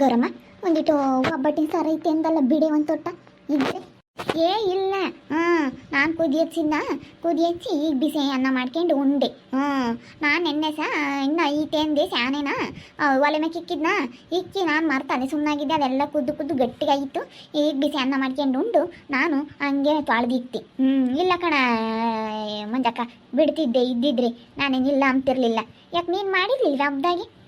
ಗೌರಮ್ಮ ಒಂದಿಟ್ಟು ಒಬ್ಬಟ್ಟಿನ ಸಾರ ಐತೆ ಅಂದಲ್ಲ, ಬಿಡಿ ಒಂದು ತೊಟ್ಟ. ಇದ್ರೆ? ಏ, ಇಲ್ಲ. ಹ್ಞೂ, ನಾನು ಕುದಿ ಹಚ್ಚಿದ್ದ ಕುದಿ ಹಚ್ಚಿ ಈಗ ಬಿಸಿ ಅನ್ನ ಮಾಡ್ಕೊಂಡು ಉಂಡೆ. ಹ್ಞೂ, ನಾನು ನೆನ್ನೆ ಸಹ ಇನ್ನು ಈಟೆ ಅಂದೆ ಸ್ಯಾನೇನ ಒಲೆ ಮೇಲೆ ಇಕ್ಕಿದ್ನ, ಇಕ್ಕಿ ನಾನು ಮರ್ತಾನೆ ಸುಮ್ಮನಾಗಿದ್ದೆ ಅದೆಲ್ಲ ಕುದ್ದು ಕುದ್ದು ಗಟ್ಟಿಗಾಗಿತ್ತು. ಈಗ ಬಿಸಿ ಅನ್ನ ಮಾಡ್ಕೊಂಡು ಉಂಡು, ನಾನು ಹಂಗೆ ತೊಳೆದಿಕ್ತಿ ಹ್ಞೂ, ಇಲ್ಲ ಕಣ, ಮಂಜಕ್ಕ, ಬಿಡ್ತಿದ್ದೆ, ಇದ್ದಿದ್ರೆ ನಾನೇನಿಲ್ಲ ಅಂತಿರಲಿಲ್ಲ. ಯಾಕೆ, ನೀನು ಮಾಡಿರಲಿಲ್ಲ, ಹಬ್ದಾಗೆ?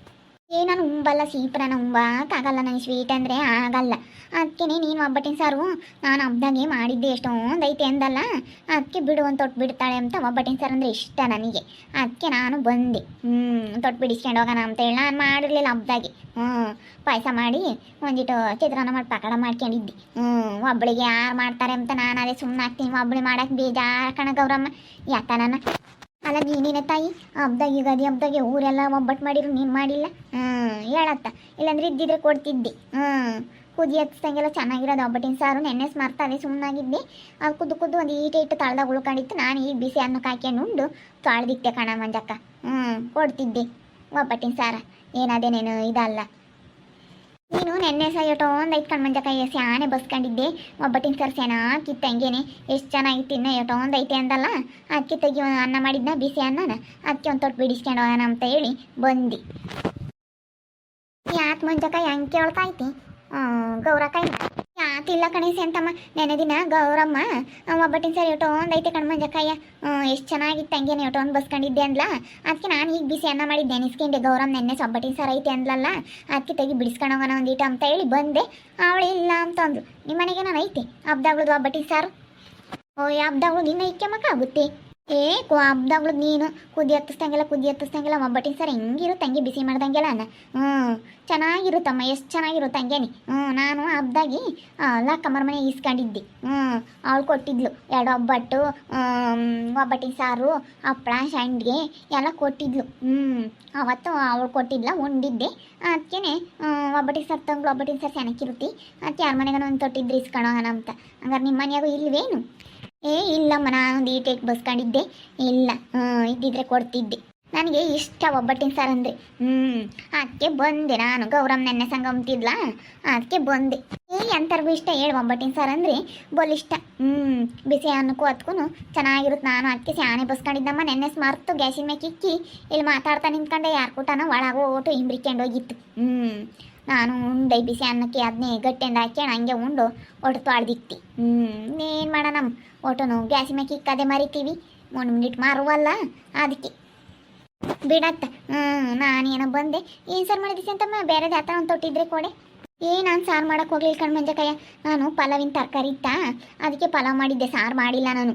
ಏ, ನಾನು ಉಂಬಲ್ಲ ಸೀಪ್ರನ ಉಂಬಕ್ಕಾಗಲ್ಲ ನನಗೆ ಸ್ವೀಟ್ ಅಂದರೆ ಆಗಲ್ಲ. ಅದಕ್ಕೆ ನೀನು ಒಬ್ಬಟ್ಟಿನ ಸಾರು, ನಾನು ಹಬ್ದಾಗೆ ಮಾಡಿದ್ದೆ ಎಷ್ಟೊಂದೈತೆ ಅಂದಲ್ಲ ಅದಕ್ಕೆ ಬಿಡು ಒಂದು ತೊಟ್ಟು ಬಿಡ್ತಾಳೆ ಅಂತ ಒಬ್ಬಟ್ಟಿನ ಸಾರು ಅಂದರೆ ಇಷ್ಟ ನನಗೆ. ಅದಕ್ಕೆ ನಾನು ಬಂದೆ. ಹ್ಞೂ ತೊಟ್ಟು ಬಿಡಿಸ್ಕೊಂಡು ಹೋಗೋಣ ಅಂತ ಹೇಳಿ ನಾನು ಮಾಡಿರಲಿಲ್ಲ ಹಬ್ದಾಗೆ. ಹ್ಞೂ ಪಾಯಸ ಮಾಡಿ ಒಂದಿಟ್ಟು ಚಿತ್ರಾನ್ನ ಮಾಡಿ ಪಕಡ ಮಾಡ್ಕೊಂಡಿದ್ದೆ. ಹ್ಞೂ ಒಬ್ಬಳಿಗೆ ಯಾರು ಮಾಡ್ತಾರೆ ಅಂತ ನಾನು ಅದೇ ಸುಮ್ಮನೆ ಹಾಕ್ತೀನಿ ಒಬ್ಬಳಿ ಮಾಡಕ್ಕೆ ಬೇಜಾರು ಕಣ ಗೌರಮ್ಮ. ಯಾಕ ನನ್ನ ಅಲ್ಲ ನೀನೇ ತಾಯಿ ಹಬ್ದಾಗ ಯುಗಾದಿ ಹಬ್ದಾಗೆ ಊರೆಲ್ಲ ಒಬ್ಬಟ್ಟು ಮಾಡಿರು, ನೀನು ಮಾಡಿಲ್ಲ? ಹ್ಞೂ ಹೇಳತ್ತ. ಇಲ್ಲಾಂದ್ರೆ ಇದ್ದಿದ್ರೆ ಕೊಡ್ತಿದ್ದೆ. ಹ್ಞೂ ಕುದಿ ಹತ್ತಿಸ್ದಂಗೆಲ್ಲ ಚೆನ್ನಾಗಿರೋದು. ಒಬ್ಬಟ್ಟಿನ ಸಾರು ನೆನ್ನೆಸ್ ಮರ್ತಾವೆ ಸುಮ್ಮನಾಗಿದ್ದೆ ಅದು ಕುದ್ದು ಕುದ್ದು ಒಂದು ಈಟ ಇಟ್ಟು ತಳ್ದಾಗ ಉಳ್ಕೊಂಡಿತ್ತು. ನಾನು ಈಗ ಬಿಸಿ ಅನ್ನ ಕಾಯ್ಕೊಂಡು ಉಂಡು ತೊಳ್ದಿತ್ತೆ ಕಣ ಮಂಜಕ್ಕ. ಹ್ಞೂ ಕೊಡ್ತಿದ್ದೆ ಒಬ್ಬಟ್ಟಿನ ಸಾರ. ಏನದೇನೇನು ಇದಲ್ಲ. ನೀನು ನೆನ್ನೆ ಎಷ್ಟೋ ಒಂದು ಐದು ಕಣ್ ಎಸಿ ಸ್ಯಾನೆ ಬಸ್ಕೊಂಡಿದ್ದೆ ಒಬ್ಬಟ್ಟಿನ ಸಾರು ಚೆನ್ನಾಗಿತ್ತು ಹಂಗೇನೆ. ಎಷ್ಟು ಚೆನ್ನಾಗಿತ್ತು ಇನ್ನ ಎಷ್ಟೋ ಒಂದು ಐತೆ ಅಂದಲ್ಲ? ಅದಕ್ಕೆ ತೆಗಿ ಅನ್ನ ಮಾಡಿದ್ನ, ಬಿಸಿ ಅನ್ನನ. ಅದಕ್ಕೆ ಒಂದು ತೊಟ್ಟು ಬಿಡಿಸ್ಕೊಂಡು ಹೋಗೋಣ ಅಂತ ಹೇಳಿ ಬಂದು. ಯಾಕೆ ಮಂಜಕಾಯಿ ಹಂಗೆ ಕೇಳ್ತಾ ಐತಿ? ಗೌರಕಾಯಿ ಯಾತಿಲ್ಲ ಕಣೇಶ ಅಂತಮ್ಮ ನೆನೆ ದಿನ ಗೌರಮ್ಮ ಒಬ್ಬಟ್ಟಿನ ಸರಿ ಒಂದು ಐತೆ ಕಣ್ ಮಂಜಕ್ಕಯ್ಯ. ಎಷ್ಟು ಚೆನ್ನಾಗಿತ್ತು ಹಂಗೇನೆ ಒಂದು ಬಸ್ಕೊಂಡಿದ್ದೆ ಅಂದ್ಲ. ಅದಕ್ಕೆ ನಾನು ಈಗ ಬಿಸಿ ಅನ್ನ ಮಾಡಿದ್ದೆ, ನೆನೆಸ್ಕೊಂಡೆ ಗೌರಮ್ಮ ನೆನ್ನೆ ಒಬ್ಬಟ್ಟಿನ ಸರ ಐತೆ ಅಂದ್ಲಲ್ಲ. ಅದಕ್ಕೆ ತೆಗಿ ಬಿಡಿಸ್ಕೊಂಡೋಗೋಣ ಒಂದು ಒಂದೀಟ ಅಂತ ಹೇಳಿ ಬಂದೆ. ಅವಳು ಇಲ್ಲ ಅಂತ ಅಂದ್ರು ನಿಮ್ಮ ಮನೆಗೆ ನಾನು ಐತೆ. ಹಬ್ದಾಗ್ಳದು ಒಬ್ಬಟ್ಟಿನ ಸಾರು. ಓ ಹಬ್ದಾಗ್ಳು ನಿನ್ನ ಇಕ್ಕೆಮಕ್ಕಾಗುತ್ತೆ ಏ ಕೊ ಹಬ್ದಾಗ್ಳು ನೀನು. ಕುದಿ ಹತ್ತಿಸ್ದಂಗೆಲ್ಲ ಕುದಿ ಹತ್ತಿಸ್ದಂಗೆಲ್ಲ ಒಬ್ಬಟ್ಟಿನ ಸಾರು ಹೆಂಗಿರುತ್ತೆ ಹಂಗೆ ಬಿಸಿ ಮಾಡ್ದಂಗೆಲ್ಲ ಅನ್ನ. ಹ್ಞೂ ಚೆನ್ನಾಗಿರುತ್ತಮ್ಮ ಎಷ್ಟು ಚೆನ್ನಾಗಿರುತ್ತೆ ಹಂಗೇನಿ ಹ್ಞೂ ನಾನು ಹಬ್ದಾಗಿ ಲಕ್ಕಮ್ಮರ ಮನೆ ಇಸ್ಕೊಂಡಿದ್ದೆ ಹ್ಞೂ ಅವಳು ಕೊಟ್ಟಿದ್ಲು. ಎರಡು ಒಬ್ಬಟ್ಟು ಒಬ್ಬಟ್ಟಿನ ಸಾರು, ಹಪ್ಪಳ, ಸಂಡ್ಗೆ ಎಲ್ಲ ಕೊಟ್ಟಿದ್ಲು. ಹ್ಞೂ ಅವತ್ತು ಅವಳು ಕೊಟ್ಟಿದ್ಲ, ಉಂಡಿದ್ದೆ. ಅದಕ್ಕೆ ಒಬ್ಬಟ್ಟಿನ ಸರ್ ತಂಗ್ಳು, ಒಬ್ಬಟ್ಟಿನ ಸಾರು ಚೆನ್ನಾಗಿರುತ್ತೆ ಅದಕ್ಕೆ ಯಾರ ಮನೆಗನ ಒಂದು ತೊಟ್ಟಿದ್ರು ಇಸ್ಕೊಳೋಣ ಅಂತ. ಹಂಗಾರೆ ನಿಮ್ಮ ಮನೆಯಾಗೂ ಇಲ್ವೇನು? ಏ, ಇಲ್ಲಮ್ಮ ನಾನೊಂದು ಈಟೇಟ್ ಬಸ್ಕೊಂಡಿದ್ದೆ ಇಲ್ಲ ಇದ್ದಿದ್ರೆ ಕೊಡ್ತಿದ್ದೆ. ನನಗೆ ಇಷ್ಟ ಒಬ್ಬಟ್ಟಿನ ಸಾರು ಅಂದರೆ. ಹ್ಞೂ ಅದಕ್ಕೆ ಬಂದೆ ನಾನು. ಗೌರಮ್ ನೆನ್ನೆ ಸಂಗಮ್ತಿದ್ಲ ಅದಕ್ಕೆ ಬಂದೆ. ಏ ಎಂಥರ್ಗೂ ಇಷ್ಟ ಹೇಳು ಒಬ್ಬಟ್ಟಿನ ಸಾರು ಅಂದರೆ. ಬಲಿಷ್ಟ ಹ್ಞೂ ಬಿಸಿ ಅನ್ನಕ್ಕೂ ಅದಕ್ಕೂ ಚೆನ್ನಾಗಿರುತ್ತೆ ನಾನು. ಅದಕ್ಕೆ ಸ್ಯಾನೆ ಬಸ್ಕೊಂಡಿದ್ದಮ್ಮ ನೆನ್ನೆ ಸ್ಮರ್ತು ಗ್ಯಾಸಿನ ಮೇಲೆ ಕಿಕ್ಕಿ ಇಲ್ಲಿ ಮಾತಾಡ್ತಾ ನಿಂತ್ಕೊಂಡೆ. ಯಾರು ಕೂಟನ ಒಳಗೆ ಓಟು ಹಿಂಬ್ರಿಕೊಂಡು ಹೋಗಿತ್ತು. ಹ್ಞೂ ನಾನು ಉಂಡೆ, ಬಿಸಿ ಅನ್ನಕ್ಕೆ ಅದನ್ನೇ ಗಟ್ಟಿಂದ ಹಾಕ್ಯಣ ಹಂಗೆ ಉಂಡು, ಒಟ್ಟು ತೊಳ್ದಿಕ್ತಿ ಹ್ಞೂ ಏನು ಮಾಡೋಣ ಒಟ್ಟನು ಗ್ಯಾಸಿ ಮ್ಯಾಕೆ ಇಕ್ಕದೆ ಮರಿತೀವಿ ಒಂದು ಮಿನಿಟ್ ಮಾರುವಲ್ಲ, ಅದಕ್ಕೆ. ಬಿಡತ್ತ. ಹ್ಞೂ ನಾನೇನೋ ಬಂದೆ. ಏನು ಸಾರು ಮಾಡಿದಿಸಿ ಅಂತಮ್ಮ ಬೇರೆ ಜಾತ ಒಂದು ತೊಟ್ಟಿದ್ರೆ ಕೊಡೆ. ಏ ನಾನು ಸಾರು ಮಾಡಕ್ಕೆ ಹೋಗ್ಲಿಲ್ಲ ಕಣ್ ಮಂಜಕಯ್ಯ. ನಾನು ಪಲಾವಿನ ತರಕಾರಿ ಇತ್ತಾ, ಅದಕ್ಕೆ ಪಲಾವ್ ಮಾಡಿದ್ದೆ, ಸಾರು ಮಾಡಿಲ್ಲ ನಾನು.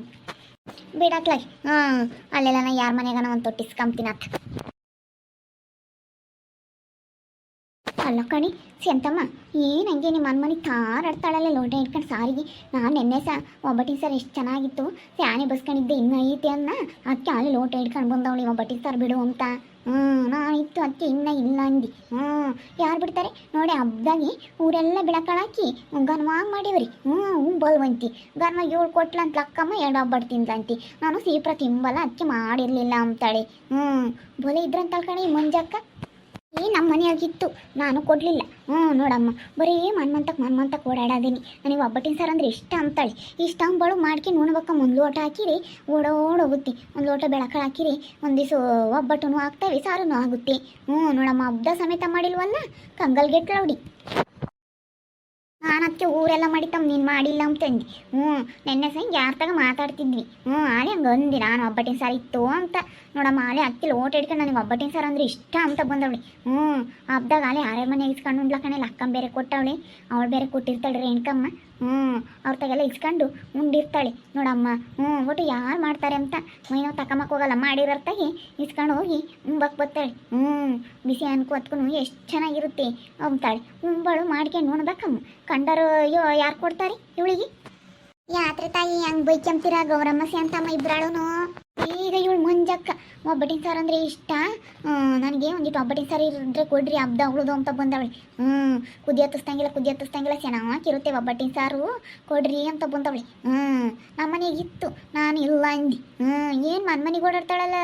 ಬಿಡತ್ಲಾಗಿ ಹ್ಞೂ ಅಲ್ಲೆಲ್ಲ ನಾ ಯಾರ ಮನೆಗಾನ ಒಂದು ತೊಟ್ಟಿಸ್ಕೊಂಬ್ತೀನತ್ತ ಅಲ್ಲ ಕಣಿ ಸಂತಮ್ಮ ಏನು ಹಂಗೆ ನಿಮ್ಮ ಅನ್ಮನಿ ತಾರಾಡ್ತಾಳಲ್ಲ ಲೋಟ ಇಟ್ಕೊಂಡು ಸಾರಿಗೆ. ನಾನು ನಿನ್ನೆ ಸಹ ಒಬ್ಬಟ್ಟಿನ ಸರ್ ಎಷ್ಟು ಚೆನ್ನಾಗಿತ್ತು. ಫ್ಯಾನೆ ಬಸ್ಕೊಂಡಿದ್ದೆ, ಇನ್ನೂ ಐತೆ ಅನ್ನ. ಅಕ್ಕಿ ಅಲ್ಲಿ ಲೋಟ ಇಟ್ಕೊಂಡು ಬಂದವಳು ಒಬ್ಬಟ್ಟಿನ ಸರ್ ಬಿಡು ಅಂತ. ಹ್ಞೂ ನಾನು ಇತ್ತು ಅದಕ್ಕೆ ಇನ್ನೂ ಇಲ್ಲ ಅಂದು. ಹ್ಞೂ ಯಾರು ಬಿಡ್ತಾರೆ? ನೋಡಿ ಹಬ್ದಾಗಿ ಊರೆಲ್ಲ ಬೆಳಕಳಾಕಿ ಗನ್ವಾಗಿ ಮಾಡಿವ್ರಿ. ಹ್ಞೂ ಹ್ಞೂ ಬಲ್ವಂತಿ. ಗನ್ಮ ಏಳು ಕೊಟ್ಲಂತ ಲಕ್ಕಮ್ಮ ಎರಡು ಹಬ್ಬಟ್ಟು ತಿಂದ್ಲಂತಿ ನಾನು ಸೀಪ್ರ ತಿಂಬಲ್ಲ ಅದಕ್ಕೆ ಮಾಡಿರಲಿಲ್ಲ ಅಂತಾಳೆ. ಹ್ಞೂ ಬೊಲೆ ಇದ್ರಂತಲ್ ಕಣೆ ಈ ನಮ್ಮ ಮನೆಯಾಗಿತ್ತು. ನಾನು ಕೊಡಲಿಲ್ಲ. ಹ್ಞೂ, ನೋಡಮ್ಮ. ಬರೀ ಮನ್ಮಂತಕ್ಕೆ ಮನ್ಮಂತಕ್ಕೆ ಓಡಾಡೋದೀನಿ. ನನಗೆ ಒಬ್ಬಟ್ಟಿನ ಸಾರು ಅಂದರೆ ಇಷ್ಟ ಅಂತಾಳೆ. ಇಷ್ಟ ಅಂಬಳು ಮಾಡ್ಕಿ ನೋಡ್ಬೇಕ ಒಂದು ಲೋಟ ಹಾಕಿರಿ, ಓಡೋಡೋಗುತ್ತೆ. ಒಂದು ಲೋಟ ಬೆಳಕಳು ಹಾಕಿರಿ, ಒಂದು ದಿವಸ ಒಬ್ಬಟ್ಟು ಹಾಕ್ತೇವೆ ಸಾರೂ ಆಗುತ್ತೆ. ಹ್ಞೂ, ನೋಡಮ್ಮ. ಹಬ್ಬದ ಸಮೇತ ಮಾಡಿಲ್ವಲ್ಲ? ಕಂಗಲ್ಗೆಟ್ಲೌಡಿ ಅದಕ್ಕೆ ಊರೆಲ್ಲ ಮಾಡಿತ್ತಮ್ಮ ನೀನು ಮಾಡಿಲ್ಲ ಅಂತಂದು ಹ್ಞೂ, ನೆನ್ನೆ ಸಂಜೆ ಯಾರ್ತಾಗ ತಗ ಮಾತಾಡ್ತಿದ್ವಿ. ಹ್ಞೂ, ಆಲೆ ಹಂಗೆ ಅಂದಿ, ನಾನು ಒಬ್ಬಟ್ಟಿನ ಸಾರು ಇತ್ತು ಅಂತ. ನೋಡಮ್ಮ, ಆಲೆ ಅಕ್ಕಿ ಲೋಟ ಹಿಡ್ಕೊಂಡು ನನಗೆ ಒಬ್ಬಟ್ಟಿನ ಸಾರು ಅಂದ್ರೆ ಇಷ್ಟ ಅಂತ ಬಂದವಳಿ. ಹ್ಞೂ, ಹಬ್ದಾಗ ಆಲೆ ಆರೇ ಮನೆ ಇಸ್ಕೊಂಡು ಉಂಡ್ಲ ಕಣೆ ಅಕ್ಕಮ್ಮ ಬೇರೆ ಕೊಟ್ಟವಳೆ. ಅವಳು ಬೇರೆ ಕೊಟ್ಟಿರ್ತಾಳೆ ರೇಣುಕಮ್ಮ. ಹ್ಞೂ ಅವ್ರ ತಗೆಲ್ಲ ಇಸ್ಕೊಂಡು ಉಂಡಿರ್ತಾಳೆ. ನೋಡಮ್ಮ ಹ್ಞೂ ಒಟ್ಟು ಯಾರು ಮಾಡ್ತಾರೆ ಅಂತ? ಮೈನೋ ತಕಮಕ್ ಹೋಗಲ್ಲ ಮಾಡಿರೋರ್ತಾಗಿ ಇಸ್ಕೊಂಡು ಹೋಗಿ ಉಂಬಕ್ಕೆ ಬರ್ತಾಳೆ ಹ್ಞೂ ಬಿಸಿ ಅನ್ಕೋ ಹೊತ್ಕೊಂಡು ಎಷ್ಟು ಚೆನ್ನಾಗಿರುತ್ತೆ ಅಂತಾಳೆ. ಉಂಬಳು ಮಾಡ್ಕೊಂಡು ನೋಡ್ಬೇಕಮ್ಮ ಕಂಡರು ಅಯ್ಯೋ, ಯಾರು ಕೊಡ್ತಾರೆ ಇವಳಿಗೆ? ಯಾತ್ರೆ ತಾಯಿ, ಹಂಗೆ ಬೈಕಂತೀರ ಗೌರಮ್ಮ ಇವಳು ಮಂಜಕ್ಕ ಒಬ್ಬಟ್ಟಿನ ಸಾರು ಅಂದರೆ ಇಷ್ಟ. ನನಗೆ ಒಂದಿಟ್ಟು ಒಬ್ಬಟ್ಟಿನ ಸಾರು ಇದ್ರೆ ಕೊಡ್ರಿ ಹಬ್ಬದ ಉಳಿದು ಅಂತ ಬಂದವಳೆ ಹ್ಞೂ ಕುದಿ ಹತ್ತಿಸ್ತಂಗಿಲ್ಲ ಕುದಿ ಹತ್ತಿಸ್ತಂಗಿಲ್ಲ ಚೆನ್ನಾಗಿರುತ್ತೆ ಒಬ್ಬಟ್ಟಿನ ಸಾರು. ಕೊಡ್ರಿ ಅಂತ ಬಂದವಳೆ ಹ್ಞೂ ನಮ್ಮ ಮನೆಗಿತ್ತು ನಾನು ಇಲ್ಲ ಅಂದಿ. ಹ್ಞೂ ಏನು ಮನ್ ಮನೆಗೆ ಓಡಾಡ್ತಾಳಲ್ಲ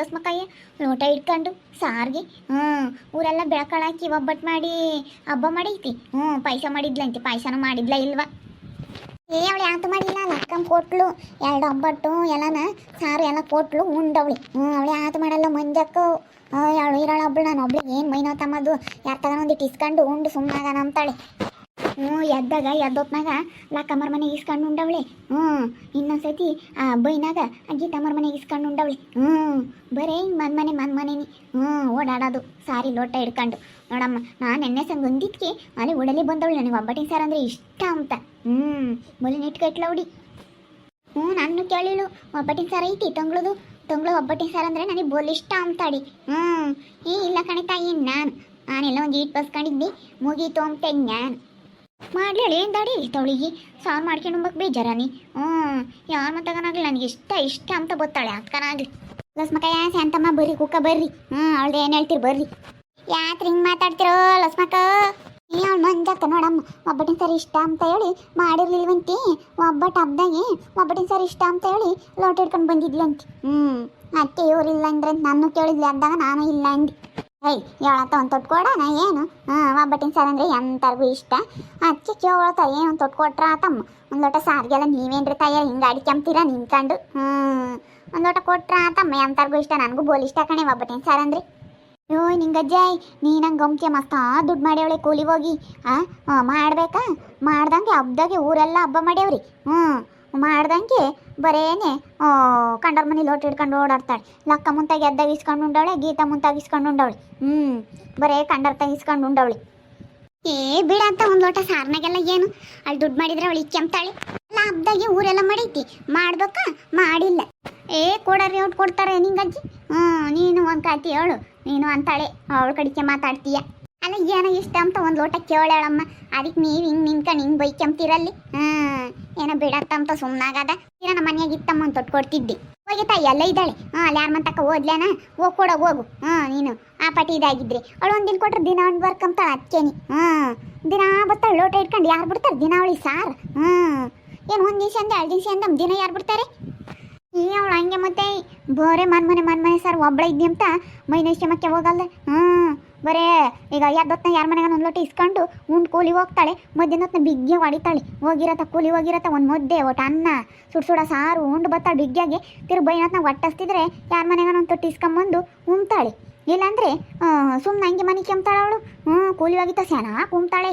ಲಸ್ಮಕಾಯಿ? ಲೋಟ ಇಟ್ಕೊಂಡು ಸಾರಿಗೆ. ಹ್ಞೂ ಊರೆಲ್ಲ ಬೆಳಕಾಳಾಕಿ ಒಬ್ಬಟ್ಟು ಮಾಡಿ ಹಬ್ಬ ಮಾಡೈತಿ. ಹ್ಞೂ ಪಾಯಸ ಮಾಡಿದ್ಲಂತೆ, ಪಾಯಸನೂ ಮಾಡಿದ್ಲ ಇಲ್ವಾ? ಏ, ಅವಳು ಯಾತು ಮಾಡಿಲ್ಲ ಲಕ್ಕಂ ಕೊಟ್ಲು, ಎರಡು ಒಬ್ಬಟ್ಟು, ಎಲ್ಲನ ಸಾರು ಎಲ್ಲ ಕೊಟ್ಲು ಉಂಡವಳಿ ಹ್ಞೂ ಅವಳು ಯಾತು ಮಾಡಲ್ಲ ಮಂಜಕ್ಕು. ಅವಳು ಇರೋಳ ಒಬ್ಳು, ನಾನು ಒಬ್ಳಿಗೆ ಏನು ಮೈನೋ ತಮ್ಮದು. ಯಾರ ತಗೊಂಡು ಒಂದಿಟ್ಟು ಇಸ್ಕೊಂಡು ಉಂಡು ಸುಮ್ಮನಾಗ ನಂಬ್ತಾಳೆ. ಹ್ಞೂ ಎದ್ದಾಗ ಎದ್ದೊತ್ನಾಗ ಲಕ್ಕಮ್ಮರ ಮನೆಗೆ ಇಸ್ಕೊಂಡು ಉಂಡವಳೆ ಹ್ಞೂ ಇನ್ನೊಂದ್ಸತಿ ಆ ಬೈನಾಗ ಅಜ್ಜಿ ಗೀತಮ್ಮರ ಮನೆಗೆ ಇಸ್ಕೊಂಡು ಉಂಡವಳೆ ಹ್ಞೂ ಬರೇ ಮನ್ ಮನೆ ಮನ್ ಮನೆನಿ ಹ್ಞೂ ಓಡಾಡೋದು, ಸಾರಿ ಲೋಟ ಹಿಡ್ಕೊಂಡು. ನೋಡಮ್ಮ, ನಾನು ಎಣ್ಣೆ ಸಂಗ್ ಹೊಂದಿದ್ಕೆ, ಅಲ್ಲಿ ಉಡಲಿ ಬಂದವಳು ನನಗೆ ಒಬ್ಬಟ್ಟಿನ ಸಾರು ಅಂದರೆ ಇಷ್ಟ ಅಂತ. ಹ್ಞೂ ಮೊಲಿ ನಿಟ್ಕಟ್ಲ ಹುಡಿ ಹ್ಞೂ ನಾನು ಕೇಳಿಳು ಒಬ್ಬಟ್ಟಿನ ಸಾರು ಐತಿ, ತಂಗ್ಳದು? ತಂಗ್ಳು ಒಬ್ಬಟ್ಟಿನ ಸಾರು ಅಂದರೆ ನನಗೆ ಬೋಲ್ ಇಷ್ಟ ಅಂತಾಡಿ ಹ್ಞೂ ಏ, ಇಲ್ಲ ಕಣಿತ ತಾಯಿ, ನಾನು. ನಾನೆಲ್ಲ ಒಂದು ಈಟ್ ಬಸ್ಕೊಂಡಿದ್ದೆ ಮುಗೀತು ಅಂತ ನಾನು ಮಾಡ್ಲೇಳಿ ಏನು ದಾಡಿ? ತವಳಿಗೆ, ಸಾರು ಮಾಡ್ಕೊಂಡು ಉಂಬಕ್ ಬೇಜಾರಾನಿ ಹ್ಞೂ ಯಾರು ಮತ್ತಗನಾಗ್ಲಿ, ನನಗೆ ಇಷ್ಟ ಇಷ್ಟ ಅಂತ ಗೊತ್ತಾಳೆ ಅತ್ಕನಾಗ್ಲಿ ಯಾ ಶಾಂತಮ್ಮ, ಬರ್ರಿ, ಕುಕ್ಕ ಬರ್ರಿ. ಹ್ಞೂ ಅವಳ್ದು ಏನು ಹೇಳ್ತೀರಿ ಬರ್ರಿ. ಯಾತ್ರಿ ಹಿಂಗೆ ಮಾತಾಡ್ತಿರೋ ಲಸ್ಮಕ್ಕ ಅವಳು ಮಂಜಾಕ ನೋಡಮ್ಮ. ಒಬ್ಬಟ್ಟಿನ ಸರಿ ಇಷ್ಟ ಅಂತ ಹೇಳಿ ಮಾಡಿರ್ಲಿಲ್ವಂತಿ ಒಬ್ಬಟ್ಟು ಹಬ್ದಾಗೆ ಒಬ್ಬಟ್ಟಿನ ಸರಿ ಇಷ್ಟ ಅಂತ ಹೇಳಿ ಲೋಟ ಹಿಡ್ಕೊಂಡು ಬಂದಿದ್ಲಂತಿ ಹ್ಞೂ ಅತ್ತೆ ಇವ್ರು ಇಲ್ಲ ಅಂದ್ರೆ ನಾನು ಕೇಳಿದ್ಲಿ ಅಂದಾಗ ನಾನು ಇಲ್ಲ ಅಂದೆ. ಏಯ್ ಹೇಳತ್ತ ಒಂದು ತೊಟ್ಟು ನಾ ಏನು? ಹಾಂ ಒಬ್ಬಟ್ಟಿನ ಸಾರು ಅಂದರೆ ಎಂತರ್ಗೂ ಇಷ್ಟ. ಅದಕ್ಕೆ ಕೇಳ್ತಾರ ಏನು ಒಂದು ತೊಟ್ಟು ಕೊಟ್ರ ಆತಮ್ಮ. ಒಂದು ಲೋಟ ಸಾರಿಗೆಲ್ಲ ನೀವೇನ್ರಿ ತಾಯ ಹಿಂಗೆ ಅಡಿಕೆಂಬ್ತೀರ ನಿಂತ್ಕೊಂಡು? ಹ್ಞೂ ಒಂದು ಲೋಟ ಕೊಟ್ರ ಆತಮ್ಮ ಎಂತರ್ಗೂ ಇಷ್ಟ. ನನಗೂ ಬೋಲ್ ಇಷ್ಟ ಕಣೆ ಒಬ್ಬಟ್ಟಿನ ಸಾರು ಅಂದ್ರೆ. ಯೋ ನಿಂಗಜ್ಜಾಯ್ ನೀ ನಂಗೆ ಗಮ್ಕೆ ಮಸ್ತ ದುಡ್ಡು ಮಾಡ್ಯವಳೆ ಕೂಲಿ ಹೋಗಿ. ಆ? ಮಾಡ್ಬೇಕಾ? ಮಾಡ್ದಂಗೆ ಹಬ್ದಾಗೆ ಊರೆಲ್ಲ ಹಬ್ಬ ಮಾಡ್ಯಾವ್ರಿ. ಹ್ಞೂ ಮಾಡ್ದಂಗೆ ಬರೇನೆ ಕಂಡವ್ರ ಮನೆ ಲೋಟ ಹಿಡ್ಕೊಂಡು ಓಡಾಡ್ತಾಳೆ. ಲಕ್ಕ ಮುಂತಾಗಿ ಎದ್ದಾಗ ಇಸ್ಕೊಂಡು ಉಂಡವಳೆ, ಗೀತಾ ಮುಂತಾಗಿ ಇಸ್ಕೊಂಡು ಉಂಡವಳೆ. ಹ್ಞೂ ಬರೇ ಕಂಡರ್ ಇಸ್ಕೊಂಡು ಉಂಡವಳೆ. ಏ, ಬಿಡ ಅಂತ ಒಂದು ಲೋಟ ಸಾರ್ನಾಗೆಲ್ಲ ಏನು? ಅಲ್ಲಿ ದುಡ್ಡು ಮಾಡಿದ್ರೆ ಅವಳು ಇಕ್ಕೆಂತಾಳೆ ಅಲ್ಲ, ಹಬ್ದಾಗೆ ಊರೆಲ್ಲ ಮಾಡೈತಿ. ಮಾಡ್ಬೇಕಾ? ಮಾಡಿಲ್ಲ. ಏ, ಕೊಡರಿ ಅವ್ರು ಕೊಡ್ತಾರೆ ನಿಂಗಜ್ಜಿ ಹ್ಞೂ ನೀನು ಒಂದು ಕಾತಿ ಹೇಳು. ನೀನು ಅಂತಾಳೆ. ಅವಳ ಕಡಿಕೆ ಮಾತಾಡ್ತೀಯ. ಅಲ್ಲ, ಏನೋ ಇಷ್ಟ ಅಂತ ಒಂದು ಲೋಟ ಕೇಳಾಳಮ್ಮ ಅದಕ್ಕೆ ನೀವು ಹಿಂಗೆ ನಿಂತ್ಕೊಂಡು ಹಿಂಗೆ ಬೈಕಂತೀರಲ್ಲಿ ಹಾಂ, ಏನೋ ಬಿಡತ್ತ ಅಂತ ಸುಮ್ಮನಾಗದ ಏನೋ ನಮ್ಮ ಮನ್ಯಾಗ ಇತ್ತಮ್ಮ ಅಂತ ತೊಟ್ಟು ಕೊಡ್ತಿದ್ದೆ. ಹೋಗಿ ತಾಯಿ ಎಲ್ಲ ಇದ್ದಾಳೆ. ಹಾಂ, ಅಲ್ಲಿ ಯಾರ ಓದ್ಲೇನ ಹೋಗಿ ಕೊಡೋ, ಹೋಗು. ಹಾಂ, ನೀನು ಆ ಪಟಿ ಇದಾಗಿದ್ರಿ. ಅವಳು ಒಂದಿನ ಕೊಟ್ರೆ ದಿನ ಒಂದು ವರ್ಕ್ ಅಂತ ಅದಕ್ಕೇನಿ ಹಾಂ, ದಿನ ಬರ್ತಾಳೆ, ಲೋಟ ಇಟ್ಕೊಂಡು ಯಾರು ಬಿಡ್ತಾರೆ? ದಿನ ಅವಳಿ ಸಾರ್. ಹಾಂ, ಏನು ಒಂದು ದಿವಸ ಅಂದೆ, ಎರಡು ದಿವಸ ಅಂದ ದಿನ ಯಾರು ಬಿಡ್ತಾರೆ? ಏ ಅವಳು ಹಂಗೆ ಮತ್ತೆ ಬರೇ ಮನ್ ಮನೆ ಮನ್ ಮನೆ ಸರ್ ಒಬ್ಬಳ ಇದ್ದಿ ಅಂತ ಮೈನೈಶ್ಯಮಕ್ಕೆ ಹೋಗಲ್ದೆ. ಹ್ಞೂ ಬರೇ ಈಗ ಯಾವ್ದೊತ್ತ ಯಾರ ಮನೆಗೆ ಒಂದು ಲೋಟ ಇಸ್ಕೊಂಡು ಉಂಡು ಕೂಲಿ ಹೋಗ್ತಾಳೆ ಮಧ್ಯಾಹ್ನ ಹೊತ್ನ ಬಿಗ್ಗೆ ಹೊಡಿತಾಳೆ. ಹೋಗಿರತ್ತ ಕೂಲಿ ಹೋಗಿರತ್ತ, ಒಂದು ಮುದ್ದೆ ಒಟ್ಟು ಅನ್ನ, ಸುಡ್ ಸುಡ ಸಾರು ಉಂಡು ಬತ್ತಾಳೆ ಬಿಗ್ಗೆಗೆ ತಿರು ಬೈನತ್ನ ಒಟ್ಟಸ್ತಿದ್ರೆ ಯಾರ ಮನೆಗೆ ಒಂದು ತೊಟ್ಟು ಇಸ್ಕೊಂಬಂದು ಉಮ್ತಾಳೆ. ಇಲ್ಲಾಂದ್ರೆ ಸುಮ್ಮನೆ ಹಂಗೆ ಮನೆ ಕೆಮ್ತಾಳೆ ಅವಳು. ಹ್ಞೂ ಕೂಲಿ ಹೋಗಿತ್ತ ಸ್ಯಾನ ಉಣ್ತಾಳೆ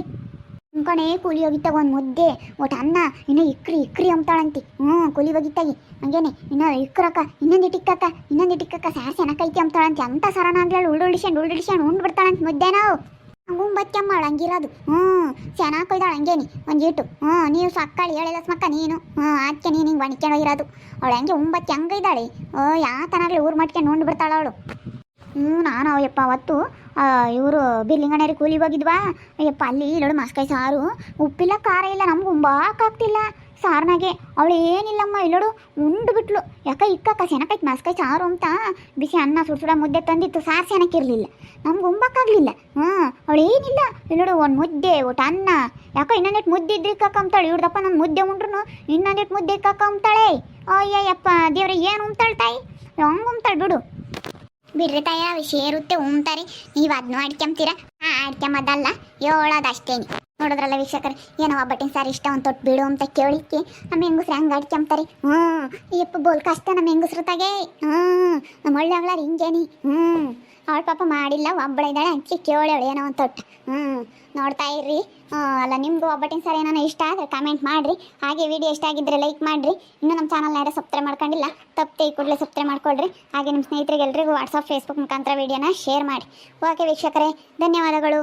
ಕಣೆ, ಕೂಲಿ ಹೋಗಿತ್ತಾಗ ಒಂದು ಮುದ್ದೆ. ಒಟ್ಟು ಅನ್ನ, ಇನ್ನೂ ಇಕ್ರಿ ಇಕ್ರಿ ಅಂಬ್ತಾಳಂತಿ. ಹ್ಞೂ, ಕೂಲಿ ಹೋಗಿತ್ತಾಗಿ ಹಂಗೇನೆ, ಇನ್ನ ಇಕ್ರಕ್ಕ, ಇನ್ನೊಂದು ಇಟ್ಟಿಕ್ಕಕ್ಕ ಇನ್ನೊಂದು ಇಟ್ಟಿಕ್ಕಕ್ಕ ಸಾರ್ ಸೆನಕೈತಿ ಅಂಬ್ತಾಳಂತಿ. ಅಂತ ಸರನ ಉಳ್ಳುಳಿಸ್ಕೊಂಡು ಉಳ್ಳುಳಿಸ್ಕೊಂಡು ಉಂಡು ಬಿಡ್ತಾಳಂತ ಮುದ್ದೆ ನಾವು. ಹಂಗೂ ಬಚ್ಚಮ್ಮ ಅವಳು ಹಂಗಿರೋದು ಹ್ಞೂ ಚೆನ್ನಾಗಿ ಕೊಯ್ದಾಳು ಹಂಗೇನಿ, ಒಂದು ಇಟ್ಟು. ಹ್ಞೂ, ನೀವು ಸಕ್ಕಳಿ ಹೇಳಿಲ್ಲ ಸ್ಮಕ್ಕ ನೀನು. ಹ್ಞೂ ಅದಕ್ಕೆ ನೀನು ಹಿಂಗೆ ಬಣಿಕೊಂಡು ಹೋಗಿರೋದು ಅವಳು ಹಂಗೆ ಉಂಬತ್ತಿ ಹಂಗೈದಾಳೆ. ಓ, ಯಾತನಾಗ್ಲಿ ಊರು ಮಾಡ್ಕೊಂಡು ಉಂಡು ಬಿಡ್ತಾಳ ಅವಳು. ಹ್ಞೂ ನಾನು ಅವಯಪ್ಪ ಅವತ್ತು ಇವರು ಬಿಲ್ಲಿಂಗಣ್ಣರಿ ಕೂಲಿ ಹೋಗಿದ್ವಾ? ಅಯ್ಯಪ್ಪ, ಅಲ್ಲಿ ಇಲ್ಲೋಡು ಮಸ್ಕಾಯಿ ಸಾರು. ಉಪ್ಪಿಲ್ಲ ಖಾರ ಇಲ್ಲ, ನಮ್ಗೆ ಉಂಬಾಕಾಗ್ತಿಲ್ಲ. ಸಾರ್ನಾಗೆ. ಅವಳು ಏನಿಲ್ಲಮ್ಮ, ಇಲ್ಲೋಡು ಉಂಡು ಬಿಟ್ಲು. ಯಾಕ ಇಕ್ಕಕ್ಕ ಸೆನಕೈತೆ ಮಸ್ಕಾಯಿ ಸಾರು ಅಂತ? ಬಿಸಿ ಅನ್ನ ಸುಡ್ಸುಡ ಮುದ್ದೆ ತಂದಿತ್ತು, ಸಾರು ಸೆನಕ್ಕಿರಲಿಲ್ಲ ನಮ್ಗೆ ಉಂಬಕ್ಕಾಗಲಿಲ್ಲ ಹ್ಞೂ ಅವಳು ಏನಿಲ್ಲ. ಇಲ್ಲೋಡು ಒಂದು ಮುದ್ದೆ ಒಟ್ಟು ಅನ್ನ. ಯಾಕೋ ಇನ್ನೊಂದಿಟ್ಟು ಮುದ್ದೆ ಇದ್ರೆ ಇಕ್ಕಂತಾಳೆ ಇವ್ರದಪ್ಪ ನನ್ನ ಮುದ್ದೆ ಉಂಡ್ರು ಇನ್ನೊಂದಿಟ್ಟು ಮುದ್ದೆ ಇಕ್ಕಂತಾಳೆ ಅಯ್ಯಯ್ಯಪ್ಪ ದೇವ್ರಿಗೆ ಏನು ಉಂತಾಳೆ ತಾಯಿ ಹಂಗೆ ಉಂತಾಳೆ ಬಿಡು. ಬಿಡ್ರಿ ತಾಯ ವಿಷಯ ಇರುತ್ತೆ ಉಮ್ತಾರೆ ನೀವು ಅದನ್ನು ಅಡ್ಕೊಂತೀರ ಹಾಂ ಅಡ್ಕೊಂಬದಲ್ಲ ಹೇಳೋದು ಅಷ್ಟೇನಿ ನೋಡಿದ್ರಲ್ಲ ವೀಕ್ಷಕರು, ಏನೋ ಒಬ್ಬಟ್ಟಿನ ಸಾರಿ ಇಷ್ಟ ಒಂದು ತೊಟ್ಟು ಬಿಡು ಅಂತ ಕೇಳಿಕ್ಕೆ ನಮ್ಮ ಹೆಂಗಸ್ರು ಹಂಗೆ ಅಡ್ಕೊಂತಾರೆ ಹ್ಞೂ. ಯಪ್ಪ ಬೋಲ್ ಕಷ್ಟ ನಮ್ಮ ಹೆಂಗಸ್ರು ತಗೇ. ಹ್ಞೂ. ನಮ್ಮ ಒಳ್ಳೆ ಅವಳ ಹಿಂಗೇನಿ. ಹ್ಞೂ. ಅವಳ ಪಾಪ ಮಾಡಿಲ್ಲ ಒಬ್ಬಳ ಇದ್ದಾಳೆ ಕೇಳಿ ಕೇಳೋಳು ಏನೋ ಒಂದು ತೊಟ್ಟು. ಹ್ಞೂ ನೋಡ್ತಾ ಇರ್ರಿ. ಅಲ್ಲ, ನಿಮಗೂ ಒಬ್ಬಟ್ಟಿನ ಸರ್ ಏನಾನ ಇಷ್ಟ ಆದರೆ ಕಮೆಂಟ್ ಮಾಡಿರಿ. ಹಾಗೆ ವಿಡಿಯೋ ಇಷ್ಟ ಆಗಿದ್ದರೆ ಲೈಕ್ ಮಾಡಿರಿ. ಇನ್ನೂ ನಮ್ಮ ಚಾನಲ್ನ ಯಾರು ಸಬ್ಸ್ಕ್ರೈಬ್ ಮಾಡ್ಕೊಂಡಿಲ್ಲ ತಪ್ಪದೆ ಈ ಕೂಡಲೇ ಸಬ್ಸ್ಕ್ರೈಬ್ ಮಾಡ್ಕೊಳ್ರಿ. ಹಾಗೆ ನಿಮ್ಮ ಸ್ನೇಹಿತರಿಗೆ ಎಲ್ರಿಗೂ ವಾಟ್ಸಪ್ ಫೇಸ್ಬುಕ್ ಮುಖಾಂತರ ವಿಡಿಯೋನ ಶೇರ್ ಮಾಡಿ ಓಕೆ ವೀಕ್ಷಕರೇ, ಧನ್ಯವಾದಗಳು.